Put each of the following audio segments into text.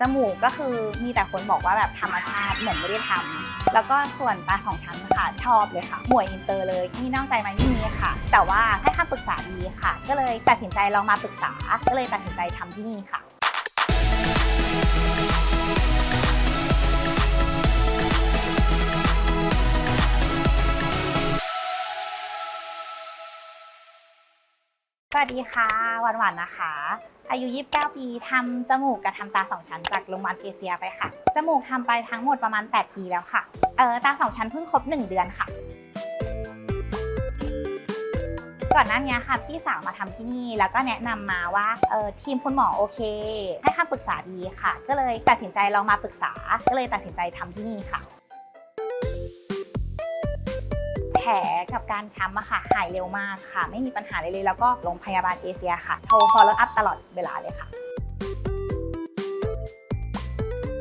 จมูกก็คือมีแต่คนบอกว่าแบบธรรมชาติเหมือนไม่ได้ทำแล้วก็ส่วนตาสองชั้นค่ะชอบเลยค่ะหมวยอินเตอร์เลยที่นอกใจไหมไม่มีค่ะ แต่ว่าให้คำปรึกษาดีค่ะ ก็เลยตัดสินใจลองมาปรึกษา ก็เลยตัดสินใจทำที่นี่ค่ะ สวัสดีค่ะหวานหวานนะคะ อายุ 29 ปีทำจมูกกับทำตาสองชั้นจากโรงพยาบาลเอเชียไปค่ะ จมูกทำไปทั้งหมดประมาณ 8 ปีแล้วค่ะ เออตาสองชั้นเพิ่งครบ 1 เดือนค่ะ ก่อนหน้านี้ค่ะพี่สาวมาทำที่นี่แล้วก็แนะนำมาว่าเออทีมคุณหมอโอเค ให้คำปรึกษาดีค่ะ ก็เลยตัดสินใจลองมาปรึกษา ก็เลยตัดสินใจทำที่นี่ค่ะ ผลกับการช้ำอะค่ะ หายเร็วมากค่ะ ไม่มีปัญหาเลยเลย แล้วก็โรงพยาบาลเอเชียค่ะ โทร follow up ตลอดเวลาเลยค่ะ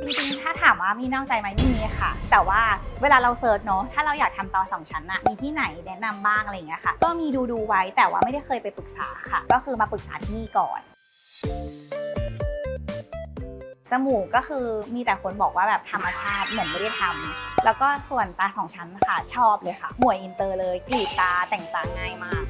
จริงๆ ถ้าถามว่ามีนอกใจไหมไม่มีค่ะ แต่ว่าเวลาเราเซิร์ชเนาะ ถ้าเราอยากทำต่อสองชั้นอะมีที่ไหนแนะนำบ้างอะไรอย่างเงี้ยค่ะ ก็มีดูดูไว้แต่ว่าไม่ได้เคยไปปรึกษาค่ะ ก็คือมาปรึกษาที่นี่ก่อน จมูกก็คือมีแต่คนบอกว่าแบบธรรมชาติเหมือนไม่ได้ทำ แล้วก็ส่วนตาสองชั้นค่ะชอบเลยค่ะ หมวยอินเตอร์เลยกรีดตาแต่งตาง่ายมาก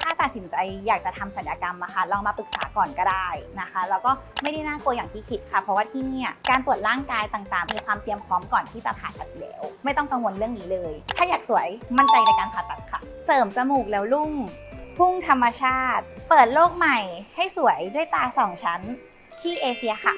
ถ้าตัดสินใจอยากจะทำศัลยกรรมอะค่ะลองมาปรึกษาก่อนก็ได้นะคะ แล้วก็ไม่ได้น่ากลัวอย่างที่คิดค่ะ เพราะว่าที่เนี่ยการตรวจร่างกายต่างๆ มีความเตรียมพร้อมก่อนที่จะผ่าตัดแล้ว ไม่ต้องกังวลเรื่องนี้เลย ถ้าอยากสวยมั่นใจในการผ่าตัดค่ะ เสริมจมูกแล้วลุ่งพุ่งธรรมชาติ เปิดโลกใหม่ให้สวยด้วยตาสองชั้นที่เอเชียค่ะ